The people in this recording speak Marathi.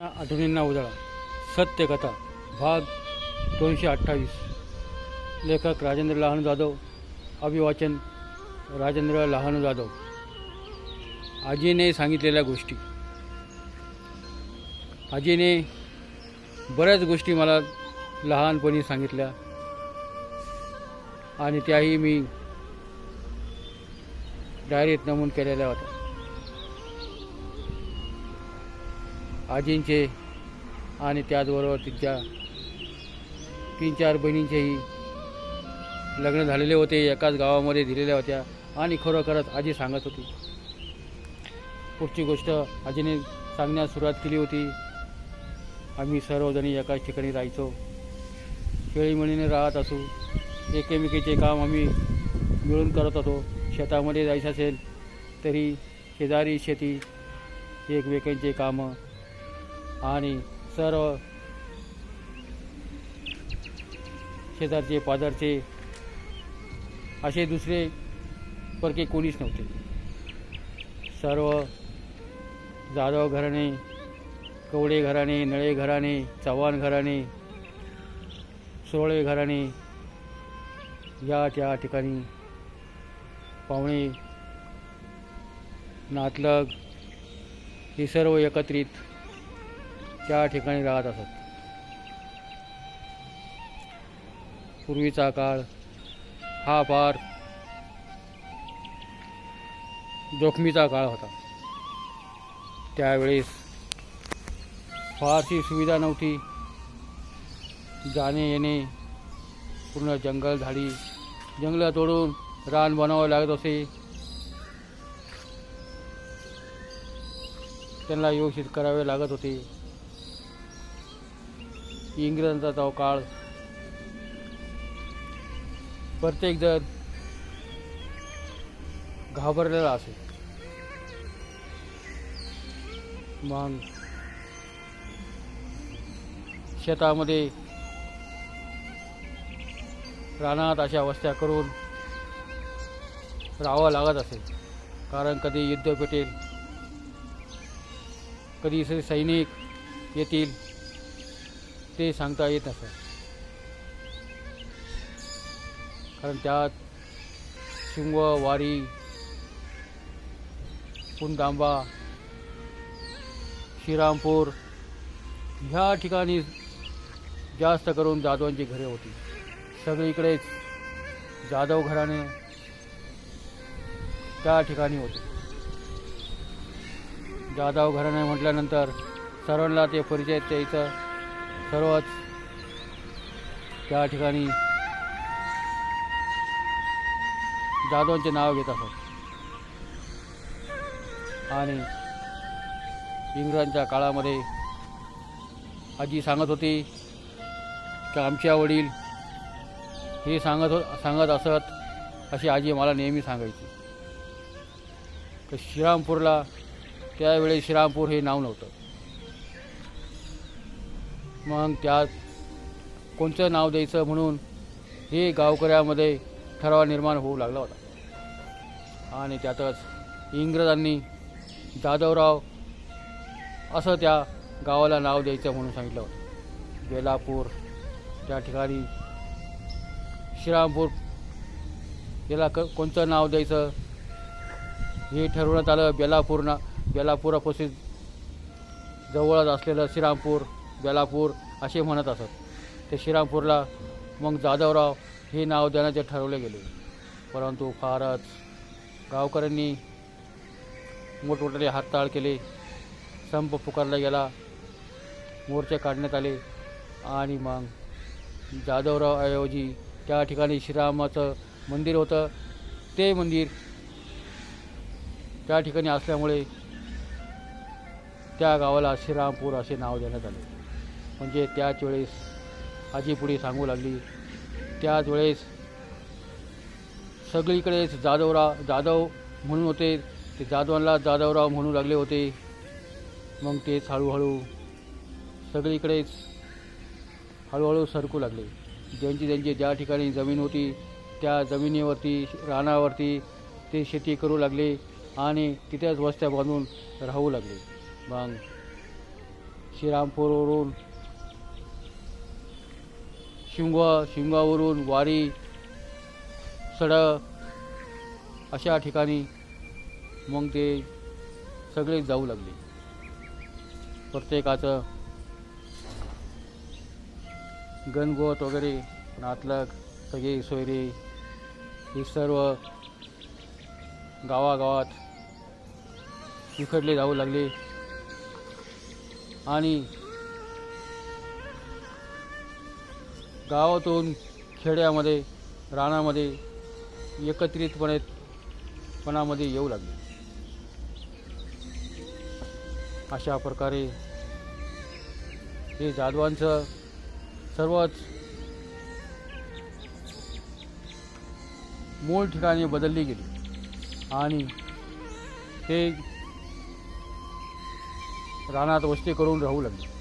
आठवणींना उजाळा. सत्यकथा भाग दोनशे अठ्ठावीस. लेखक राजेंद्र लहानू जाधव अभिवाचन राजेंद्र लहानू जाधव. आजीने सांगितलेल्या गोष्टी. आजीने बऱ्याच गोष्टी मला लहानपणी सांगितल्या. आणि त्याही मी डायरीत नमूद केलेल्या होत्या. आजींचे आणि त्याचबरोबर तिच्या तीन चार बहिणींचेही लग्न झालेले होते एकाच गावामध्ये दिलेल्या होत्या आणि खरोखरच आजी सांगत होती. पुढची गोष्ट आजीने सांगण्यास सुरुवात केली होती आम्ही सर्वजणी एकाच ठिकाणी राहायचो. खेळीमेळीने राहत असू एकमेकीचे काम आम्ही मिळून करत होतो शेतामध्ये जायचं असेल तरी शेजारी शेती एकमेकांचे कामं आणि सर्व शेजारचे पाजारचे असे दुसरे परके कोणीच नव्हते. सर्व जाधव घराणे कवडे घराणे नळे घराणे चव्हाण घराणे सोळे घराणे या त्या ठिकाणी पाहुणे नातलग हे सर्व एकत्रित त्या ठिकाणी राहत असत. पूर्वीचा काळ हा फार जोखमीचा काळ होता. त्यावेळेस फारशी सुविधा नव्हती. जाणे येणे पूर्ण जंगल झाडी जंगलं तोडून रान बनावं लागत असे. त्यांना व्यवस्थित करावे लागत होते. इंग्रजांचा तो काळ. प्रत्येकजण घाबरलेला असे मग शेतामध्ये रानात अशा वस्त्या करून राहावं लागत असेल. कारण कधी युद्ध पेटेल कधी सैनिक येतील ते सांगता येत असं कारण त्यात शिंग वारी पुंदांबा श्रीरामपूर ह्या ठिकाणी जास्त करून जाधवांची घरे होती. सगळीकडेच जाधव घराणे त्या ठिकाणी होते. जाधव घराणे म्हटल्यानंतर सर्वांना ते परिचय द्यायचं. सर्वच त्या ठिकाणी जाधवांचे नाव घेत असत. आणि इंग्रजांच्या काळामध्ये आजी सांगत होती की आमच्या वडील हे सांगत हो सांगत असत अशी आजी मला नेहमी सांगायची. तर श्रीरामपूरला त्यावेळी श्रीरामपूर हे नाव नव्हतं. मग त्यात कोणतं नाव द्यायचं म्हणून हे गावकऱ्यामध्ये ठराव निर्माण होऊ लागला होता. आणि त्यातच इंग्रजांनी जाधवराव असं त्या गावाला नाव द्यायचं म्हणून सांगितलं होतं. बेलापूर त्या ठिकाणी श्रीरामपूर याला क कोणतं नाव द्यायचं हे ठरवण्यात आलं. बेलापूर ना बेलापुरापासून जवळच असलेलं श्रीरामपूर. बेलापूर असे म्हणत असत. ते श्रीरामपूरला मग जाधवराव हे नाव देण्याचे ठरवले गेले. परंतु फारच गावकऱ्यांनी मोठमोठ्याने हातताळ केले. संप पुकारला गेला. मोर्चे काढण्यात आले. आणि मग जाधवरावऐवजी त्या ठिकाणी श्रीरामाचं मंदिर होतं. ते मंदिर त्या ठिकाणी असल्यामुळे त्या गावाला श्रीरामपूर असे नाव देण्यात आले. म्हणजे त्याच वेळेस आजी पुढे सांगू लागली. त्याच वेळेस सगळीकडेच जाधवराव जाधव म्हणून होते. ते जाधवांना जाधवराव म्हणू लागले होते. मग तेच हळूहळू सगळीकडेच हळूहळू सरकू लागले. ज्यांची ज्यांची ज्या ठिकाणी जमीन होती त्या जमिनीवरती रानावरती ते शेती करू लागले आणि तिथेच वस्त्या बांधून राहू लागले. मग श्रीरामपूरवरून शिमगा शिंगावरून वारी सडं अशा ठिकाणी मग ते सगळे जाऊ लागले. प्रत्येकाचं गणगोत वगैरे नातलग सगळे सोयरे हे सर्व गावागावात विखडले जाऊ लागले. आणि गावातून खेड्यामध्ये रानामध्ये एकत्रितपणे पणामध्ये येऊ लागले. अशा प्रकारे हे जाधवांचं सर्वच मूळ ठिकाणी बदलली गेली. आणि ते रानात वस्ती करून राहू लागले.